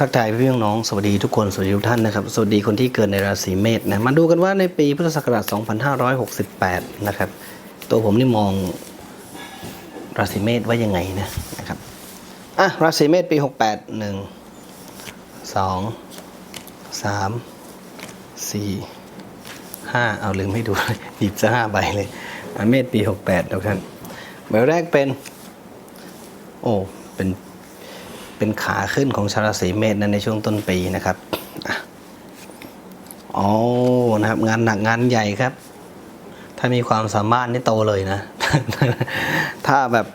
ทักทายพี่น้องสวัสดีทุกคนสวัสดีทุกท่านนะครับสวัสดีคนที่เกิดในราศีเมษนะมาดูกันว่าในปีพุทธศักราช 2568 นะครับ ตัวผมนี่มองราศีเมษว่ายังไงนะนะครับอะราศีเมษปี 68 1 2 3 4 5 เอาลืมให้ดูหยิบซะห้าใบเลยเมษปี 68ทุกท่านใบแรกเป็น โอ้เป็น เป็นขาขึ้นของชาวราศีเมษนะในช่วงต้นปีนะครับอ๋อนะครับ งานหนักงานใหญ่ครับ ถ้ามีความสามารถนี่โตเลยนะ ถ้าแบบ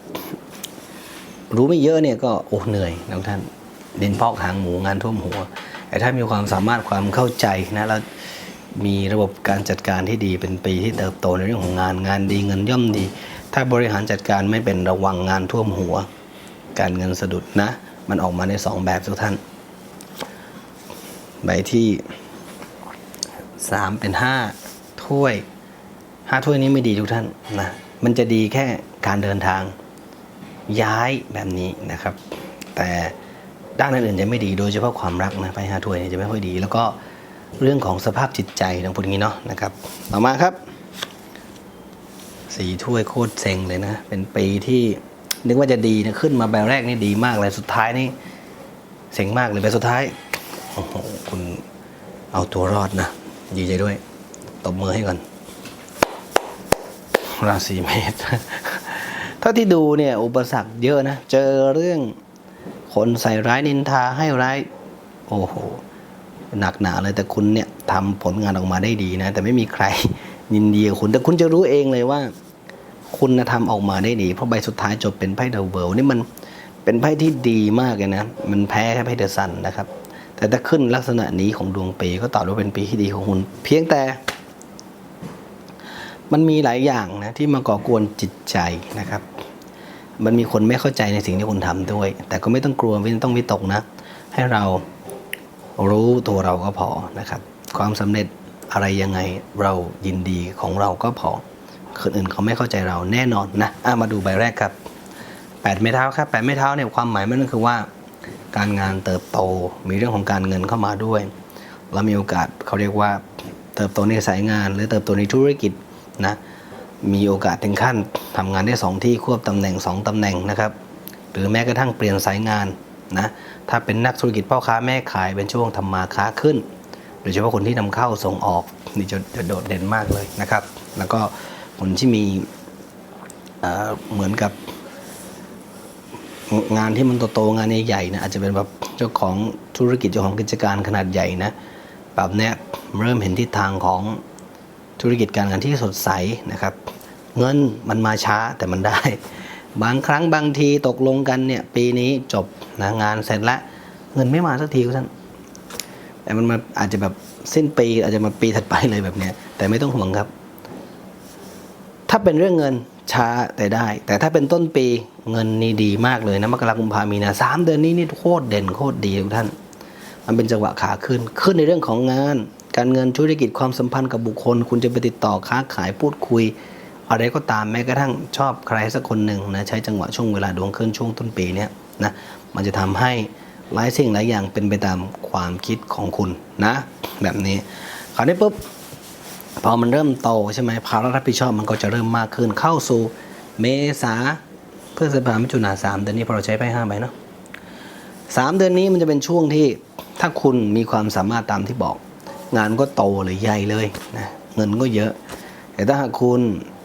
รู้ไม่เยอะเนี่ยก็โอ้เหนื่อยนะท่านดินพอกหางหมูงานท่วมหัว แต่ถ้ามีความสามารถความเข้าใจนะแล้วมีระบบการจัดการที่ดีเป็นปีที่เติบโตในเรื่องของงานงานดีเงินย่อมดี ถ้าบริหารจัดการไม่เป็นระวังงานท่วมหัว การเงินสะดุดนะ มันออกมาในสองแบบทุกท่าน ใบที่สามเป็นห้าถ้วยห้าถ้วยนี้ไม่ดีทุกท่านนะมันจะดีแค่การเดินทางย้ายแบบนี้นะครับ แต่ด้านอื่นๆจะไม่ดีโดยเฉพาะความรักนะไพ่ห้าถ้วยจะไม่ค่อยดี แล้วก็เรื่องของสภาพจิตใจต้องพูดงนี้เนาะนะครับต่อมาครับสีถ้วยโคตรเซ็งเลยนะ เป็นปีที่ นึกว่าจะดีนะขึ้นมาแบบแรกนี่ดีมากเลยสุดท้ายนี่เซ็งมากเลยแบบสุดท้ายโอ้โหคุณเอาตัวรอดนะดีใจด้วยตบมือให้ก่อนราศีเมษถ้าที่ดูเนี่ยอุปสรรคเยอะนะ เจอเรื่องคนใส่ร้ายนินทาให้ร้าย โอ้โหหนักหนาเลยแต่คุณเนี่ยทำผลงานออกมาได้ดีนะ แต่ไม่มีใครยินดีกับคุณ แต่คุณจะรู้เองเลยว่า คุณนะทำออกมาได้ดี เพราะใบสุดท้ายจบเป็นไพ่เดอะเวิลด์นี่มันเป็นไพ่ที่ดีมากเลยนะ มันแพ้แค่ไพ่เดอะซันนะครับ แต่ถ้าขึ้นลักษณะนี้ของดวงปีก็ตอบว่าเป็นปีที่ดีของคุณ เพียงแต่ มันมีหลายอย่างนะที่มาก่อกวนจิตใจนะครับ มันมีคนไม่เข้าใจในสิ่งที่คุณทำด้วย แต่ก็ไม่ต้องกลัวไม่ต้องวิตกนะ ให้เรารู้ตัวเราก็พอนะครับ ความสำเร็จอะไรยังไงเรายินดีของเราก็พอ คนอื่นเขาไม่เข้าใจเราแน่นอนนะะมาดูใบแรกครับแปดไม้เท้าครับแปดไม้เท้าเนี่ยความหมายมันก็คือว่า การงานเติบโตมีเรื่องของการเงินเข้ามาด้วยเรามีโอกาสเขาเรียกว่าเติบโตในสายงาน หรือเติบโตในธุรกิจนะมีโอกาสถึงขั้นทำงานได้สองที่ควบตำแหน่งสองตำแหน่งนะครับหรือแม้กระทั่งเปลี่ยนสายงานนะถ้าเป็นนักธุรกิจพ่อค้าแม่ขายเป็นช่วงทำมาค้าขึ้นโดยเฉพาะคนที่นำเข้าส่งออกนี่จะจะโดดเด่นมากเลยนะครับ แล้วก็ คนที่มีเหมือนกับงานที่มันโตๆงานใหญ่ๆนะอาจจะเป็นแบบเจ้าของธุรกิจเจ้าของกิจการขนาดใหญ่นะแบบนี้เริ่มเห็นทิศทางของธุรกิจการงานที่สดใสนะครับ เงินมันมาช้าแต่มันได้ บางครั้งบางทีตกลงกันเนี่ยปีนี้จบนะงานเสร็จแล้วเงินไม่มาสักทีก็ท่านแต่มันมาอาจจะแบบสิ้นปีอาจจะมาปีถัดไปเลยแบบเนี้ยแต่ไม่ต้องห่วงครับ ถ้าเป็นเรื่องเงินช้าแต่ได้ แต่ถ้าเป็นต้นปีเงินนี่ดีมากเลยนะมกราคมพามีนาสามเดือนนี้นี่โคตรเด่นโคตรดีทุกท่าน มันเป็นจังหวะขาขึ้นขึ้นในเรื่องของงาน การเงินธุรกิจความสัมพันธ์กับบุคคล คุณจะไปติดต่อค้าขายพูดคุย อะไรก็ตามแม้กระทั่งชอบใครสักคนหนึ่งนะใช้จังหวะช่วงเวลาดวงขึ้นช่วงต้นปีเนี้ยนะมันจะทำให้หลายสิ่งหลายอย่างเป็นไปตามความคิดของคุณนะ แบบนี้คราวนี้ปุ๊บ พอมันเริ่มโตใช่ไหมภาระรับผิดชอบมันก็จะเริ่มมากขึ้นเข้าสู่เมษาเพื่อสภามิถุนาสามเดือนนี้พอเราใช้ไปห้าใบเนาะสามเดือนนี้มันจะเป็นช่วงที่ถ้าคุณมีความสามารถตามที่บอก งานก็โตเลยใหญ่เลยนะเงินก็เยอะ แต่ถ้าหากคุณ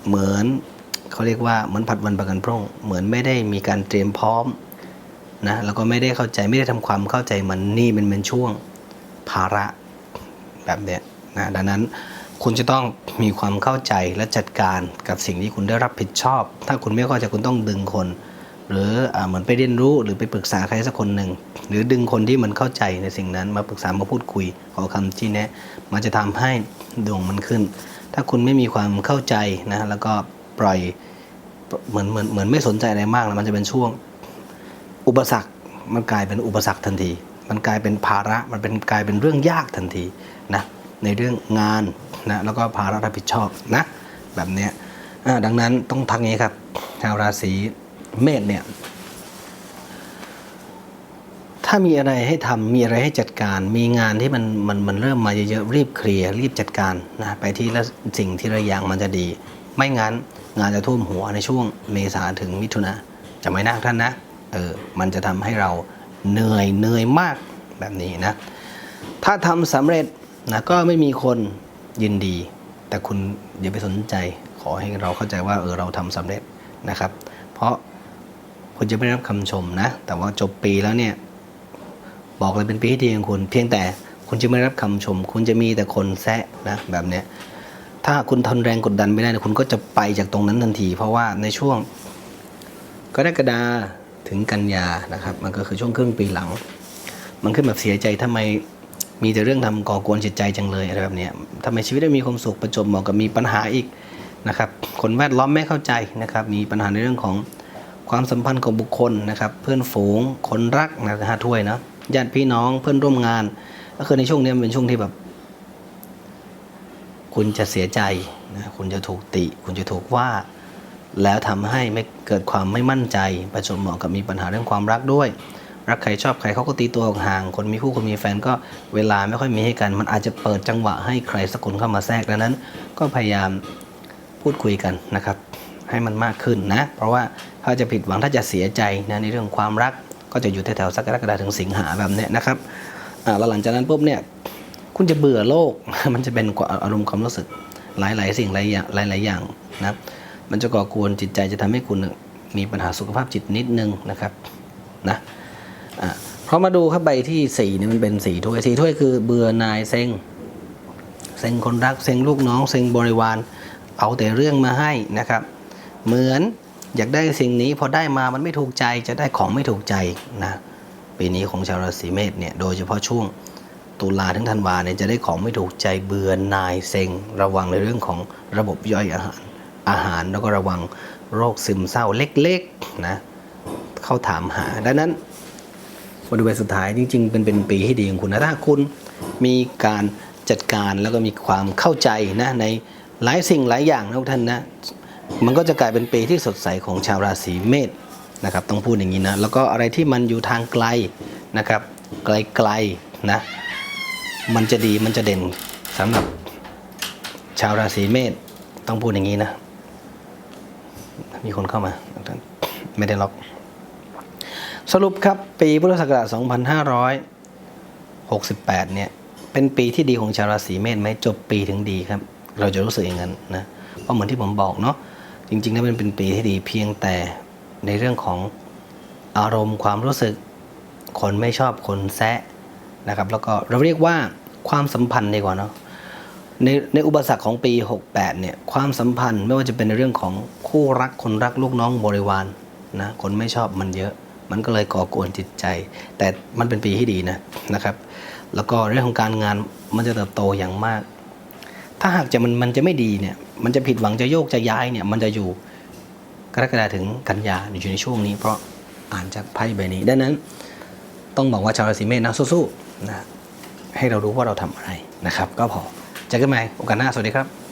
เหมือนเขาเรียกว่าเหมือนผัดวันประกันพรุ่งเหมือนไม่ได้มีการเตรียมพร้อมนะแล้วก็ไม่ได้เข้าใจไม่ได้ทำความเข้าใจมันนี่มันเป็นช่วงภาระแบบเนี้ยนะดังนั้น คุณจะต้องมีความเข้าใจและจัดการกับสิ่งที่คุณได้รับผิดชอบ ถ้าคุณไม่เข้าใจคุณต้องดึงคน หรืออเหมือนไปเรียนรู้หรือไปปรึกษาใครสักคนหนึ่ง หรือดึงคนที่มันเข้าใจในสิ่งนั้นมาปรึกษามาพูดคุยขอคำชี้แนะ มันจะทำให้ดวงมันขึ้น ถ้าคุณไม่มีความเข้าใจนะแล้วก็ปล่อยเหมือนเหมือนเหมือนไม่สนใจอะไรมากนะมันจะเป็นช่วงอุปสรรคมันกลายเป็นอุปสรรคทันที มันกลายเป็นภาระ มันเป็นกลายเป็นเรื่องยากทันทีนะ ในเรื่องงานนะแล้วก็ภาระรับผิดชอบนะแบบเนี้ยดังนั้นต้องทักงี้ครับชาวราศีเมษเนี่ยถ้ามีอะไรให้ทำมีอะไรให้จัดการ มีงานที่มันมันมันเริ่มมาเยอะๆรีบเคลียร์รีบจัดการนะไปที่ละสิ่งที่ระย่างมันจะดี ไม่งั้นงานจะท่วมหัวในช่วงเมษาถึงมิถุนาจะไม่น่าท่านนะเออมันจะทำให้เราเหนื่อยเหนื่อยมากแบบนี้นะ ถ้าทำสำเร็จ นะก็ไม่มีคนยินดี แต่คุณอย่าไปสนใจ ขอให้เราเข้าใจว่าเออเราทำสำเร็จนะครับ เพราะคุณจะไม่ได้รับคำชมนะ แต่ว่าจบปีแล้วเนี่ย บอกเลยเป็นปีที่ดีของคุณ เพียงแต่คุณจะไม่ได้รับคำชม คุณจะมีแต่คนแซะนะแบบเนี้ยถ้าคุณทนแรงกดดันไม่ได้เนยคุณก็จะไปจากตรงนั้นทันที เพราะว่าในช่วงกรกฎาถึงกันยานะครับ มันก็คือช่วงครึ่งปีหลัง มันขึ้นแบบเสียใจทำไม มีแต่เรื่องทำก่อกวนจิตใจจังเลยอะไรแบบเนี้ยทำไมชีวิตได้มีความสุขประจบเหมาะกับมีปัญหาอีกนะครับ คนแวดล้อมไม่เข้าใจนะครับ มีปัญหาในเรื่องของความสัมพันธ์ของบุคคลนะครับ เพื่อนฝูง คนรักนะฮะถ้วยนะญาติพี่น้องเพื่อนร่วมงาน ก็คือในช่วงนี้มันเป็นช่วงที่แบบ คุณจะเสียใจนะคุณจะถูกติ คุณจะถูกว่า แล้วทำให้ไม่เกิดความไม่มั่นใจ ประจบเหมาะกับมีปัญหาเรื่องความรักด้วย รักใครชอบใครเขาก็ตีตัวห่างคนมีคู่คนมีแฟนก็เวลาไม่ค่อยมีให้กัน มันอาจจะเปิดจังหวะให้ใครสักคนเข้ามาแทรกดังนั้น ก็พยายามพูดคุยกันนะครับ ให้มันมากขึ้นนะ เพราะว่าถ้าจะผิดหวังถ้าจะเสียใจนะในเรื่องความรักก็จะอยู่แถวๆสักกรกฎาถึงสิงหาแบบนี้นะครับแล้วหลังจากนั้นปุ๊บเนี่ยคุณจะเบื่อโลก มันจะเป็นอารมณ์ความรู้สึกหลายๆ สิ่งหลายอย่างหลาย ๆ อย่างนะมันจะก่อกวนจิตใจจะทำให้คุณมีปัญหาสุขภาพจิตนิดนึงนะครับนะ อะเพราะมาดูครับใบที่สี่นี่มันเป็นสีถ้วยสีถ้วยคือเบื่อนายเซ็งเซ็งคนรักเซ็งลูกน้องเซ็งบริวาร เอาแต่เรื่องมาให้นะครับ เหมือนอยากได้สิ่งนี้พอได้มามันไม่ถูกใจจะได้ของไม่ถูกใจนะปีนี้ของชาวราศีเมษเนี่ยโดยเฉพาะช่วงตุลาถึงธันวาเนี่ยจะได้ของไม่ถูกใจเบื่อนายเซ็งระวังในเรื่องของระบบย่อยอาหารอาหารแล้วก็ระวังโรคซึมเศร้าเล็กๆนะเข้าถามหาดังนั้น มาดูใบสุดท้ายจริงๆเป็นเป็นปีที่ดีของคุณนะถ้าคุณมีการจัดการแล้วก็มีความเข้าใจนะในหลายสิ่งหลายอย่างนะทุกท่านนะมันก็จะกลายเป็นปีที่สดใสของชาวราศีเมษนะครับต้องพูดอย่างนี้นะแล้วก็อะไรที่มันอยู่ทางไกลนะครับไกลๆนะมันจะดีมันจะเด่นสำหรับชาวราศีเมษต้องพูดอย่างนี้นะ มีคนเข้ามาไม่ได้ล็อก สรุปครับปีพุทธศักราช 2568 เนี่ย เป็นปีที่ดีของชาวราศีเมษไหมจบปีถึงดีครับ เราจะรู้สึกอย่างนั้นนะเพราะเหมือนที่ผมบอกเนาะจริงๆแล้วมันเป็นปีที่ดีเพียงแต่ในเรื่องของอารมณ์ความรู้สึก คนไม่ชอบคนแซะนะครับ แล้วก็เราเรียกว่าความสัมพันธ์ดีกว่าเนาะในในอุปสรรคของปี 68 เนี่ยความสัมพันธ์ไม่ว่าจะเป็นในเรื่องของคู่รักคนรักลูกน้องบริวารนะคนไม่ชอบมันเยอะ มันก็เลยก่อกวนจิตใจ แต่มันเป็นปีที่ดีนะนะครับ แล้วก็เรื่องของการงานมันจะเติบโตอย่างมาก ถ้าหากจะมันมันจะไม่ดีเนี่ยมันจะผิดหวังจะโยกจะย้ายเนี่ยมันจะอยู่กรกฎาถึงกันยาอยู่ในช่วงนี้ เพราะอ่านจากไพ่ใบนี้ดังนั้น ต้องบอกว่าชาวราศีเมษนะสู้ๆนะให้เรารู้ว่าเราทำอะไรนะครับ ก็พอเจอกันใหม่โอกาสหน้าสวัสดีครับ